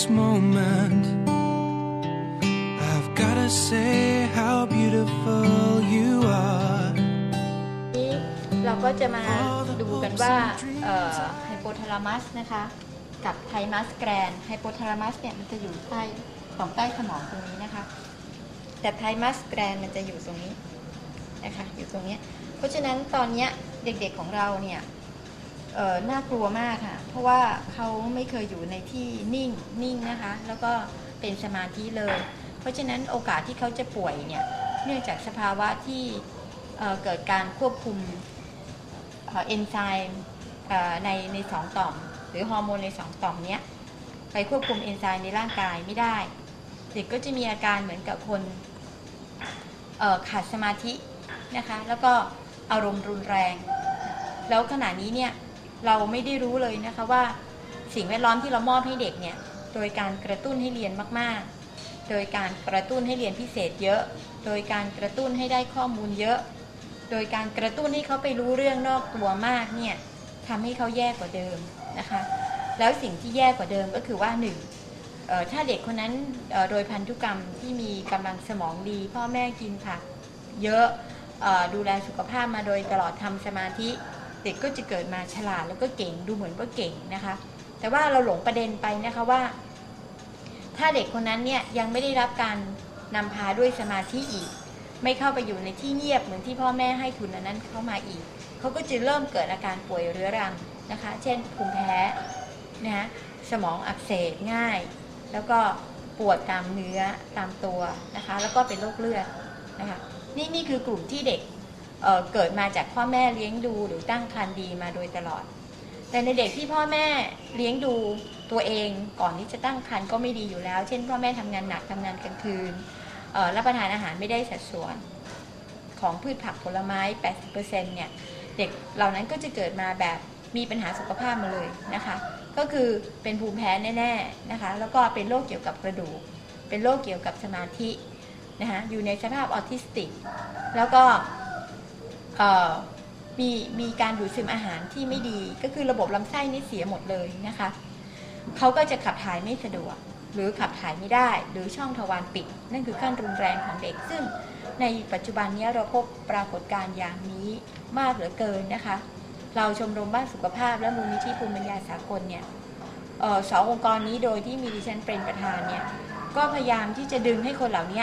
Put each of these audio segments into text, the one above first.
this moment. I've gotta say how beautiful you are. นี้เราก็จะมาดูกันว่าไฮโปทาลามัสนะคะ กับไทมัสแกรนไฮโปทาลามัสเนี่ยมันจะอยู่ใต้ของใต้สมองตรงนี้นะคะ แต่ไทมัสแกรนมันจะอยู่ตรงนี้นะคะอยู่ตรงเนี้ยเพราะฉะนั้นตอนเนี้ยเด็กๆของเราเนี่ยเอ่อ น่ากลัวมากค่ะ เพราะว่าเขาไม่เคยอยู่ในที่นิ่งนิ่งนะคะ แล้วก็เป็นสมาธิเลย เพราะฉะนั้นโอกาสที่เขาจะป่วยเนี่ยเนื่องจากสภาวะที่เเกิดการควบคุมเอนไซม์ในในสองต่อม หรือฮอร์โมนในสองต่อมเนี้ยไปควบคุมเอนไซม์ในร่างกายไม่ได้ เด็กก็จะมีอาการเหมือนกับคนขาดสมาธินะคะ แล้วก็อารมณ์รุนแรง แล้วขณะนี้เนี่ย เราไม่ได้รู้เลยนะคะว่าสิ่งแวดล้อมที่เรามอบให้เด็กเนี่ย โดยการกระตุ้นให้เรียนมาก ๆ โดยการกระตุ้นให้เรียนพิเศษเยอะ โดยการกระตุ้นให้ได้ข้อมูลเยอะ โดยการกระตุ้นให้เขาไปรู้เรื่องนอกตัวมากเนี่ยทำให้เขาแย่กว่าเดิมนะคะ แล้วสิ่งที่แย่กว่าเดิมก็คือว่าหนึ่งถ้าเด็กคนนั้นโดยพันธุกรรมที่มีกำลังสมองดี พ่อแม่กินผักเยอะดูแลสุขภาพมาโดยตลอดทำสมาธิ เด็กก็จะเกิดมาฉลาดแล้วก็เก่งดูเหมือนว่าเก่งนะคะ แต่ว่าเราหลงประเด็นไปนะคะว่า ถ้าเด็กคนนั้นเนี่ยยังไม่ได้รับการนำพาด้วยสมาธิอีก ไม่เข้าไปอยู่ในที่เงียบเหมือนที่พ่อแม่ให้ทุนนนั้นเข้ามาอีกเขาก็จะเริ่มเกิดอาการป่วยเรื้อรังนะคะ เช่นภูมิแพ้นะฮะสมองอักเสบง่าย แล้วก็ปวดตามเนื้อตามตัวนะคะ แล้วก็เป็นโรคเลือดนะคะ นี่นี่คือกลุ่มที่เด็ก เเกิดมาจากพ่อแม่เลี้ยงดูหรือตั้งครรภ์ดีมาโดยตลอด แต่ในเด็กที่พ่อแม่เลี้ยงดูตัวเองก่อนที่จะตั้งครรภ์ก็ไม่ดีอยู่แล้ว เช่น พ่อแม่ทำงานหนักทำงานกลางคืนรับประทานอาหารไม่ได้สัดส่วนของพืชผักผลไม้ 80%เนี่ยเด็กเหล่านั้นก็จะเกิดมาแบบมีปัญหาสุขภาพมาเลยนะคะ ก็คือเป็นภูมิแพ้แน่ๆนะคะ แล้วก็เป็นโรคเกี่ยวกับกระดูก เป็นโรคเกี่ยวกับสมาธินะคะอยู่ในสภาพออทิสติก แล้วก็ มีมีการดูดซึมอาหารที่ไม่ดี ก็คือระบบลำไส้นี่เสียหมดเลยนะคะเขาก็จะขับถ่ายไม่สะดวก หรือขับถ่ายไม่ได้ หรือช่องทวารปิด นั่นคือขั้นรุนแรงของเด็ก ซึ่งในปัจจุบันนี้เราพบปรากฏการณ์อย่างนี้มากเหลือเกินนะคะ เราชมรมบ้านสุขภาพและมูลนิธิภูมิปัญญาสากลเนี่ยออสององค์กรนี้โดยที่มีดิฉันเป็นประธานเนี่ยก็พยายามที่จะดึงให้คนเหล่านี้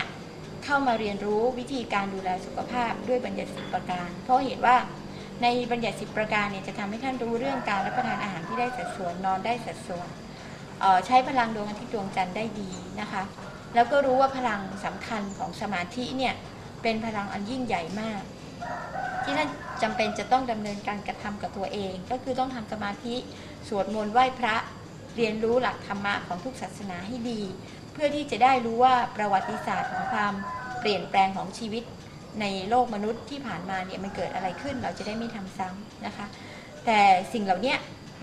เข้ามาเรียนรู้วิธีการดูแลสุขภาพด้วยบัญญัติสิประการ เพราะเห็นว่าในบัญญัติสิประการเนี่ยจะทำให้ท่านรู้เรื่องการรับประทานอาหารที่ได้สัดส่วนนอนได้สัดส่วนออใช้พลังดวงอาทิตย์ดวงจันทร์ได้ดีนะคะ แล้วก็รู้ว่าพลังสำคัญของสมาธิเนี่ยเป็นพลังอันยิ่งใหญ่มาก ที่ท่านจำเป็นจะต้องดำเนินการกระทำกับตัวเอง ก็คือต้องทำสมาธิสวดมนต์ไหว้พระเรียนรู้หลักธรรมะของทุกศาสนาให้ดี พื่อที่จะได้รู้ว่าประวัติศาสตร์ของความเปลี่ยนแปลงของชีวิตในโลกมนุษย์ที่ผ่านมาเนี่ยมันเกิดอะไรขึ้น เราจะได้ไม่ทำซ้ำนะคะ แต่สิ่งเหล่านี้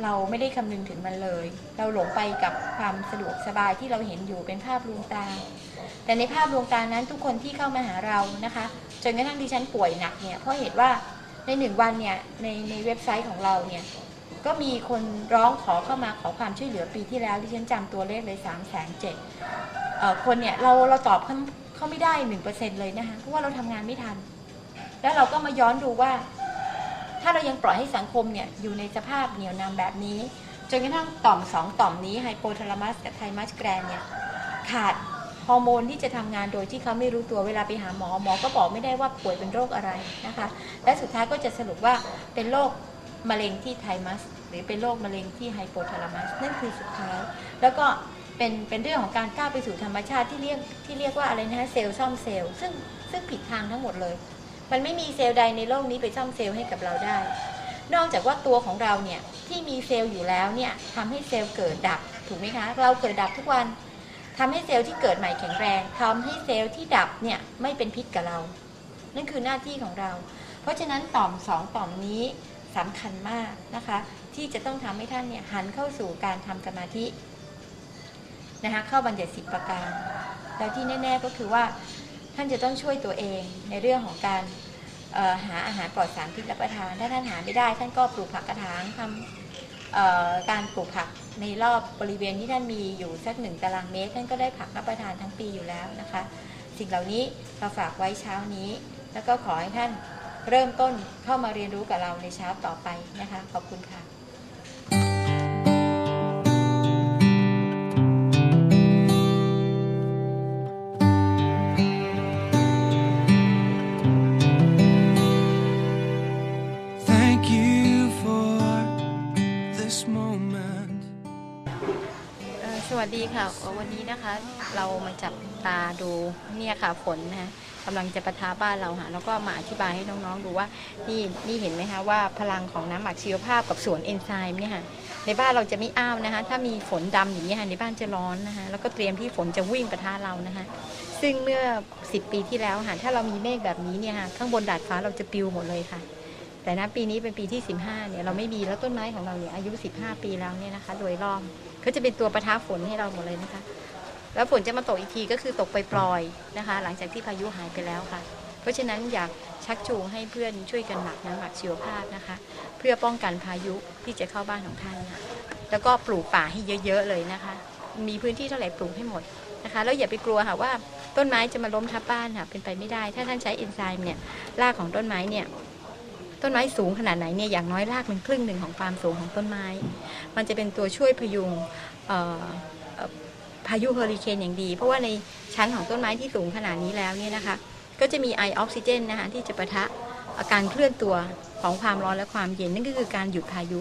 เราไม่ได้คำนึงถึงมันเลย เราหลงไปกับความสะดวกสบายที่เราเห็นอยู่เป็นภาพลวงตา แต่ในภาพลวงตานั้นทุกคนที่เข้ามาหาเรานะคะ จนกระทั่งดิฉันป่วยหนักเนี่ยเพราะเหตุว่าในหนึ่งวันเนี่ยในในเว็บไซต์ของเราเนี่ย ก็มีคนร้องขอเข้ามาขอความช่วยเหลือปีที่แล้วดิฉันจำตัวเลขเลย3ามแสนเจ็ดคนเนี่ยเราเราตอบเขาเขาไม่ได้หนึ่งเปอร์เซ็นเลยนะคะเพราะว่าเราทำงานไม่ทัน แล้วเราก็มาย้อนดูว่า ถ้าเรายังปล่อยให้สังคมเนี่ยอยู่ในสภาพเหนียวนำแบบนี้ จนกระทั่งต่อมสองต่อมนี้ไฮโปทาลามัสกับไทมัสแกรนเนี่ยขาดฮอร์โมนที่จะทำงานโดยที่เขาไม่รู้ตัวเวลาไปหาหมอหมอก็บอกไม่ได้ว่าป่วยเป็นโรคอะไรนะคะ และสุดท้ายก็จะสรุปว่าเป็นโรค มะเร็งที่ไทมัส หรือเป็นโรคมะเร็งที่ไฮโปทาลามัสนั่นคือสุดท้าย แล้วก็เป็นเป็นเรื่องของการก้าวไปสู่ธรรมชาติที่เรียกที่เรียกว่าอะไรนะเซลล์ซ่อมเซลล์ซึ่งซึ่งผิดทางทั้งหมดเลย มันไม่มีเซลล์ใดในโลกนี้ไปซ่อมเซลล์ให้กับเราได้ นอกจากว่าตัวของเราเนี่ยที่มีเซลล์อยู่แล้วเนี่ยทำให้เซลล์เกิดดับถูกไหมคะ เราเกิดดับทุกวันทำให้เซลล์ที่เกิดใหม่แข็งแรงทำให้เซลล์ที่ดับเนี่ยไม่เป็นพิษกับเรา นั่นคือหน้าที่ของเรา เพราะฉะนั้นต่อมสองต่อมนี้ สำคัญมากนะคะ ที่จะต้องทำให้ท่านเนี่ยหันเข้าสู่การทำสมาธินะคะเข้าบัญญัติสิบประการแล้วที่แน่ ๆก็คือว่าท่านจะต้องช่วยตัวเองในเรื่องของการหาอาหารปลอดสารพิษรับประทาน ถ้าท่านหาไม่ได้ ท่านก็ปลูกผักกระถางทำการปลูกผักในรอบบริเวณที่ท่านมีอยู่สักหนึ่งตารางเมตร ท่านก็ได้ผักรับประทานทั้งปีอยู่แล้วนะคะ สิ่งเหล่านี้เราฝากไว้เช้านี้ แล้วก็ขอให้ท่าน เริ่มต้นเข้ามาเรียนรู้กับเราในเช้าต่อไปนะคะ ขอบคุณค่ะ Thank you for this moment. เอ่อสวัสดีค่ะ วันนี้นะคะเรามาจับ ตาดูเนี่ยค่ะฝนนะคะกำลังจะประทาบ้านเราค่ะแล้วก็มาอธิบายให้น้องๆดูว่านี่นี่เห็นไหมคะว่าพลังของน้ำหมักชีวภาพกับสวนเอนไซม์เนี่ยค่ะในบ้านเราจะไม่อ้าวนะคะ ถ้ามีฝนดำอย่างนี้ค่ะในบ้านจะร้อนนะคะแล้วก็เตรียมที่ฝนจะวิ่งประทาเรานะคะซึ่งเมื่อ 10 ปีที่แล้วค่ะถ้าเรามีเมฆแบบนี้เนี่ยค่ะข้างบนดาดฟ้าเราจะปิวหมดเลยค่ะ แต่ณปีนี้เป็นปีที่ 15เนี่ยเราไม่มีแล้วต้นไม้ของเราเนี่ยอายุ 15 ปีแล้วเนี่ยนะคะ โดยรอบเขาจะเป็นตัวประทาฝนให้เราหมดเลยนะคะ แล้วฝนจะมาตกอีกทีก็คือตกไปปลอยๆนะคะ หลังจากที่พายุหายไปแล้วค่ะ เพราะฉะนั้นอยากชักจูงให้เพื่อนช่วยกันหมักน้ำหมักชีวภาพนะคะ เพื่อป้องกันพายุที่จะเข้าบ้านของท่านค่ะแล้วก็ปลูกป่าให้เยอะ ๆ เลยนะคะ มีพื้นที่เท่าไหร่ปลูกให้หมดนะคะ แล้วอย่าไปกลัวค่ะว่าต้นไม้จะมาล้มทับบ้านค่ะเป็นไปไม่ได้ ถ้าท่านใช้เอนไซม์เนี่ยรากของต้นไม้เนี่ยต้นไม้สูงขนาดไหนเนี่ยอย่างน้อยรากมันครึ่งหนึ่งของความสูงของต้นไม้ มันจะเป็นตัวช่วยพยุงเอ่อ พายุเฮอริเคนอย่างดี เพราะว่าในชั้นของต้นไม้ที่สูงขนาดนี้แล้วเนี่ยนะคะก็จะมีไอออกซิเจนนะคะที่จะประทะอาการเคลื่อนตัวของความร้อนและความเย็นนั่นก็คือการหยุดพายุ